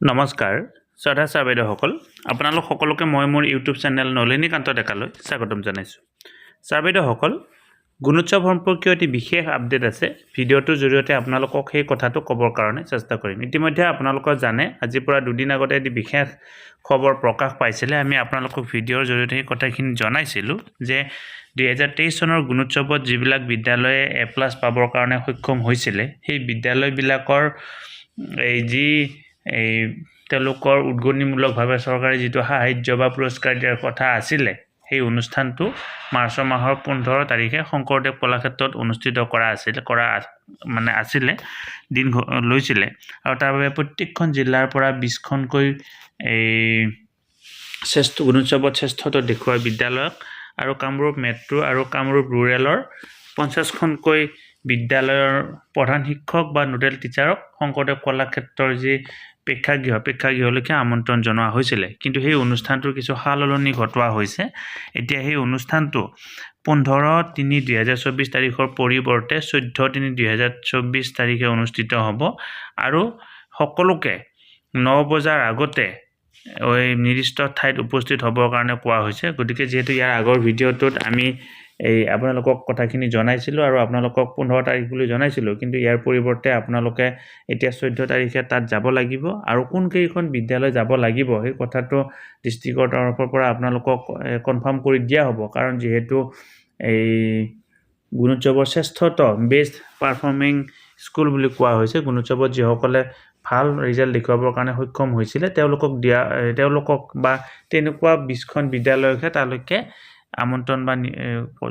নমস্কাৰ শ্ৰদ্ধা ছাৰ বাইদেউসকল আপোনালোক সকলোকে মই মোৰ ইউটিউব চেনেল নলিনীকান্ত ডেকালৈ স্বাগতম জনাইছোঁ। ছাৰ বাইদেউসকল গুণোৎসৱ সম্পৰ্কীয় এটি বিশেষ আপডেট আছে। ভিডিঅ'টোৰ জৰিয়তে আপোনালোকক সেই কথাটো ক'বৰ কাৰণে চেষ্টা কৰিম। ইতিমধ্যে আপোনালোকৰ জানে আজিৰ পৰা দুদিন আগতে এটি বিশেষ খবৰ প্ৰকাশ পাইছিলে। আমি আপোনালোকক ভিডিঅ'ৰ জৰিয়তে সেই কথাখিনি জনাইছিলোঁ যে দুহেজাৰ তেইছ চনৰ গুণোৎসৱত যিবিলাক বিদ্যালয়ে এ প্লাছ পাবৰ কাৰণে সক্ষম হৈছিলে সেই বিদ্যালয়বিলাকৰ এই যি এই তেওঁলোকৰ উদ্গনিমূলকভাৱে চৰকাৰে যিটো সাহাৰ্য বা পুৰস্কাৰ দিয়াৰ কথা আছিলে সেই অনুষ্ঠানটো মাৰ্চ মাহৰ পোন্ধৰ তাৰিখে শংকৰদেৱ কলাক্ষেত্ৰত অনুষ্ঠিত কৰা আছিল কৰা মানে আছিলে দিন লৈছিলে। আৰু তাৰ বাবে প্ৰত্যেকখন জিলাৰ পৰা বিছখনকৈ এই শ্ৰেষ্ঠ গুণোৎসৱত শ্ৰেষ্ঠত্ব দেখুওৱা বিদ্যালয়ক আৰু কামৰূপ মেট্ৰ' আৰু কামৰূপ ৰুৰেলৰ পঞ্চাছখনকৈ বিদ্যালয়ৰ প্ৰধান শিক্ষক বা নোডেল টিচাৰক শংকৰদেৱ কলাক্ষেত্ৰৰ যি প্ৰেক্ষাগৃহ, প্ৰেক্ষাগৃহলৈকে আমন্ত্ৰণ জনোৱা হৈছিলে। কিন্তু সেই অনুষ্ঠানটোৰ কিছু সালসলনি ঘটোৱা হৈছে। এতিয়া সেই অনুষ্ঠানটো পোন্ধৰ তিনি দুহেজাৰ চৌবিছ তাৰিখৰ পৰিৱৰ্তে চৈধ্য তিনি দুহেজাৰ চৌবিছ তাৰিখে অনুষ্ঠিত হ'ব আৰু সকলোকে ন বজাৰ আগতে নিৰ্দিষ্ট ঠাইত উপস্থিত হ'বৰ কাৰণে কোৱা হৈছে। গতিকে যিহেতু ইয়াৰ আগৰ ভিডিঅ'টোত আমি এই আপোনালোকক কথাখিনি জনাইছিলোঁ আৰু আপোনালোকক পোন্ধৰ তাৰিখ বুলি জনাইছিলোঁ। কিন্তু ইয়াৰ পৰিৱৰ্তে আপোনালোকে এতিয়া চৈধ্য তাৰিখে তাত যাব লাগিব আৰু কোনকেইখন বিদ্যালয় যাব লাগিব সেই কথাটো ডিষ্ট্ৰিক্টৰ তৰফৰ পৰা আপোনালোকক কনফাৰ্ম কৰি দিয়া হ'ব। কাৰণ যিহেতু এই গুণোৎসৱৰ শ্ৰেষ্ঠত্ব বেষ্ট পাৰফৰ্মিং স্কুল বুলি কোৱা হৈছে গুণোৎসৱত যিসকলে ভাল ৰিজাল্ট দেখুৱাবৰ কাৰণে সক্ষম হৈছিলে তেওঁলোকক দিয়া তেওঁলোকক বা তেনেকুৱা বিছখন বিদ্যালয়কহে তালৈকে আমন্ত্ৰণ বা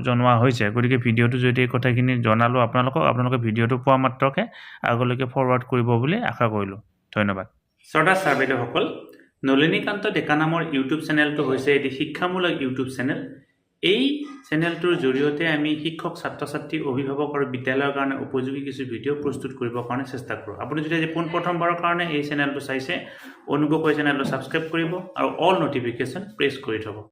জনোৱা হৈছে। গতিকে ভিডিঅ'টোৰ জৰিয়তে এই কথাখিনি জনালোঁ আপোনালোকক, আপোনালোকে ভিডিঅ'টো পোৱা মাত্ৰকে আগলৈকে ফৰৱাৰ্ড কৰিব বুলি আশা কৰিলোঁ। ধন্যবাদ। শ্ৰদ্ধা ছাৰ বাইদেউসকল, নলিনীকান্ত ডেকা নামৰ ইউটিউব চেনেলটো হৈছে এটি শিক্ষামূলক ইউটিউব চেনেল। এই চেনেলটোৰ জৰিয়তে আমি শিক্ষক ছাত্ৰ ছাত্ৰী অভিভাৱক আৰু বিদ্যালয়ৰ কাৰণে উপযোগী কিছু ভিডিঅ' প্ৰস্তুত কৰিবৰ কাৰণে চেষ্টা কৰোঁ। আপুনি যদি আজি পোনপ্ৰথমবাৰৰ কাৰণে এই চেনেলটো চাইছে, অনুগ্ৰহ কৰি চেনেলটো ছাবস্ক্ৰাইব কৰিব আৰু অল ন'টিফিকেশ্যন প্ৰেছ কৰি থ'ব।